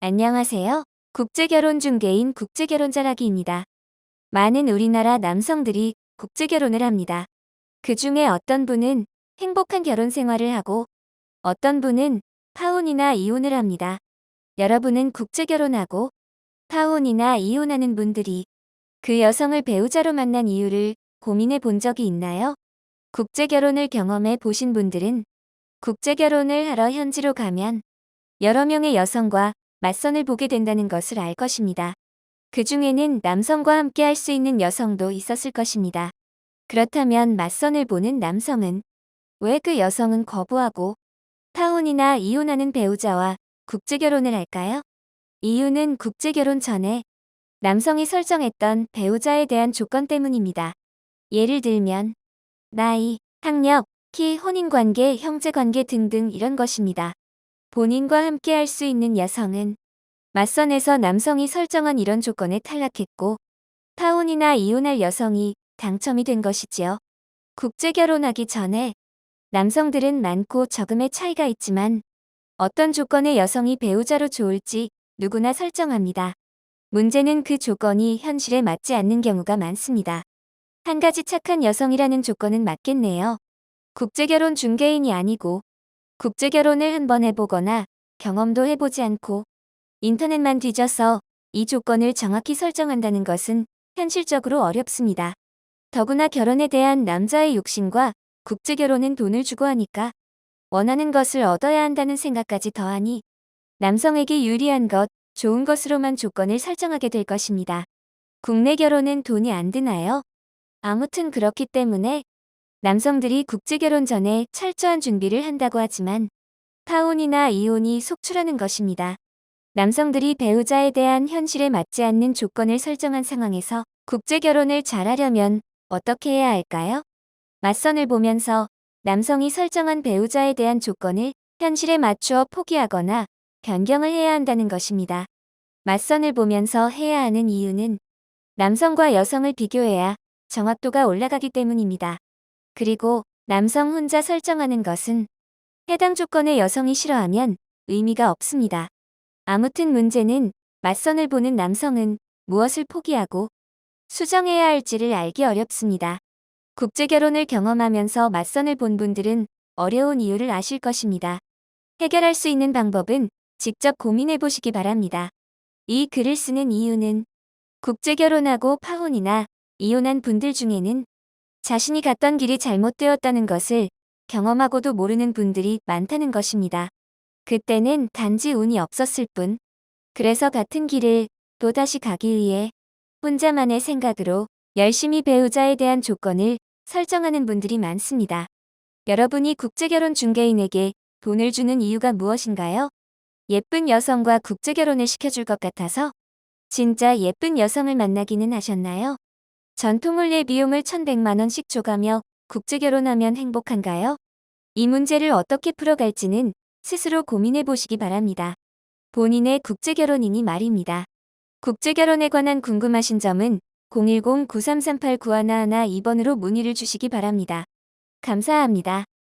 안녕하세요. 국제결혼 중개인 국제결혼자라기입니다. 많은 우리나라 남성들이 국제결혼을 합니다. 그 중에 어떤 분은 행복한 결혼 생활을 하고 어떤 분은 파혼이나 이혼을 합니다. 여러분은 국제결혼하고 파혼이나 이혼하는 분들이 그 여성을 배우자로 만난 이유를 고민해 본 적이 있나요? 국제결혼을 경험해 보신 분들은 국제결혼을 하러 현지로 가면 여러 명의 여성과 맞선을 보게 된다는 것을 알 것입니다. 그 중에는 남성과 함께 할 수 있는 여성도 있었을 것입니다. 그렇다면 맞선을 보는 남성은 왜 그 여성은 거부하고 파혼이나 이혼하는 배우자와 국제결혼을 할까요? 이유는 국제결혼 전에 남성이 설정했던 배우자에 대한 조건 때문입니다. 예를 들면 나이, 학력, 키, 혼인관계, 형제관계 등등 이런 것입니다. 본인과 함께 할 수 있는 여성은 맞선에서 남성이 설정한 이런 조건에 탈락했고 파혼이나 이혼할 여성이 당첨이 된 것이지요. 국제 결혼하기 전에 남성들은 많고 적음의 차이가 있지만 어떤 조건의 여성이 배우자로 좋을지 누구나 설정합니다. 문제는 그 조건이 현실에 맞지 않는 경우가 많습니다. 한 가지 착한 여성이라는 조건은 맞겠네요. 국제결혼 중개인이 아니고 국제 결혼을 한번 해보거나 경험도 해보지 않고 인터넷만 뒤져서 이 조건을 정확히 설정한다는 것은 현실적으로 어렵습니다. 더구나 결혼에 대한 남자의 욕심과 국제 결혼은 돈을 주고 하니까 원하는 것을 얻어야 한다는 생각까지 더하니 남성에게 유리한 것, 좋은 것으로만 조건을 설정하게 될 것입니다. 국내 결혼은 돈이 안 드나요? 아무튼 그렇기 때문에 남성들이 국제 결혼 전에 철저한 준비를 한다고 하지만 파혼이나 이혼이 속출하는 것입니다. 남성들이 배우자에 대한 현실에 맞지 않는 조건을 설정한 상황에서 국제 결혼을 잘하려면 어떻게 해야 할까요? 맞선을 보면서 남성이 설정한 배우자에 대한 조건을 현실에 맞추어 포기하거나 변경을 해야 한다는 것입니다. 맞선을 보면서 해야 하는 이유는 남성과 여성을 비교해야 정확도가 올라가기 때문입니다. 그리고 남성 혼자 설정하는 것은 해당 조건의 여성이 싫어하면 의미가 없습니다. 아무튼 문제는 맞선을 보는 남성은 무엇을 포기하고 수정해야 할지를 알기 어렵습니다. 국제결혼을 경험하면서 맞선을 본 분들은 어려운 이유를 아실 것입니다. 해결할 수 있는 방법은 직접 고민해 보시기 바랍니다. 이 글을 쓰는 이유는 국제결혼하고 파혼이나 이혼한 분들 중에는 자신이 갔던 길이 잘못되었다는 것을 경험하고도 모르는 분들이 많다는 것입니다. 그때는 단지 운이 없었을 뿐. 그래서 같은 길을 또다시 가기 위해 혼자만의 생각으로 열심히 배우자에 대한 조건을 설정하는 분들이 많습니다. 여러분이 국제결혼 중개인에게 돈을 주는 이유가 무엇인가요? 예쁜 여성과 국제결혼을 시켜줄 것 같아서? 진짜 예쁜 여성을 만나기는 하셨나요? 전통혼례 비용을 1100만원씩 줘가며 국제결혼하면 행복한가요? 이 문제를 어떻게 풀어갈지는 스스로 고민해 보시기 바랍니다. 본인의 국제결혼이니 말입니다. 국제결혼에 관한 궁금하신 점은 010-9338-9111 2번으로 문의를 주시기 바랍니다. 감사합니다.